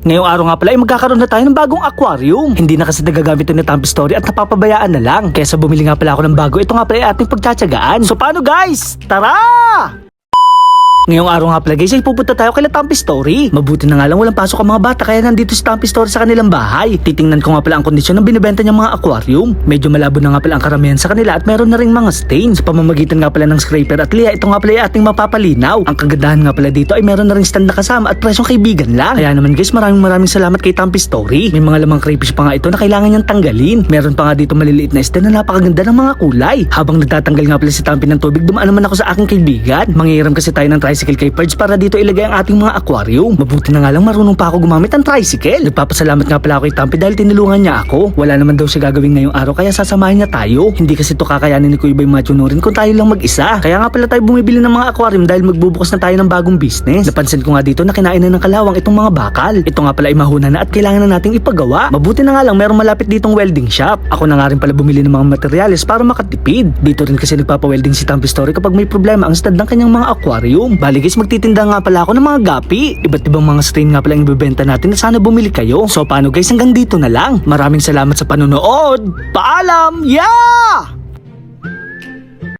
Ngayong araw nga pala ay magkakaroon na tayo ng bagong aquarium. Hindi na kasi nagagamit ito ni Tampi Story at napapabayaan na lang. Kesa bumili nga pala ako ng bago, ito nga pala ay ating pagtsatsagaan. So paano guys? Tara! Ngayong araw nga pala guys ay pupunta tayo kay Tampi Story. Mabuti na nga lang walang pasok ang mga bata kaya nandito si Tampi Story sa kanilang bahay. Titingnan ko nga pala ang kondisyon ng binibenta niyang mga aquarium. Medyo malabo na nga pala ang karamihan sa kanila at meron na ring mga stains. Sa pamamagitan nga pala ng scraper at liya, ito nga pala ay ating mapapalinaw. Ang kagandahan nga pala dito ay meron na ring stand na kasama at presyong kaibigan lang. Kaya naman guys maraming maraming salamat kay Tampi Story. May mga lamang crayfish pa nga ito na kailangan niyang tanggalin. Meron pa nga dito maliliit na stain na napakaganda ng mga kulay. Habang nagtatanggal nga pala si Tampi ng tubig, dumaan naman ako sa aking kaibigan. Mangiram kasi tayo ng tricycle kay Purge para dito ilagay ang ating mga aquarium. Mabuti na nga lang marunong pa ako gumamit ng tricycle. Nagpapasalamat nga pala ako kay Tampi dahil tinulungan niya ako. Wala naman daw siya gagawin ngayong araw kaya sasamahin niya tayo. Hindi kasi to kakayanin ni Kuya Boy matunurin kung tayo lang mag-isa. Kaya nga pala tayo bumibili ng mga aquarium dahil magbubukas na tayo ng bagong business. Napansin ko nga dito na kinain na ng kalawang itong mga bakal. Ito nga pala ay mahuna na at kailangan na nating ipagawa. Mabuti na nga lang merong malapit ditong welding shop. Ako na nga rin pala bumili ng mga materyales para makatipid. Dito rin kasi nagpapa-welding si Tampi Story kapag may problema ang stud ng kanyang mga aquarium. Bali guys, magtitinda nga pala ako ng mga gapi. Iba't ibang mga strain nga pala ang ibebenta natin na sana bumili kayo. So paano guys, hanggang dito na lang. Maraming salamat sa panonood. Paalam! Yeah!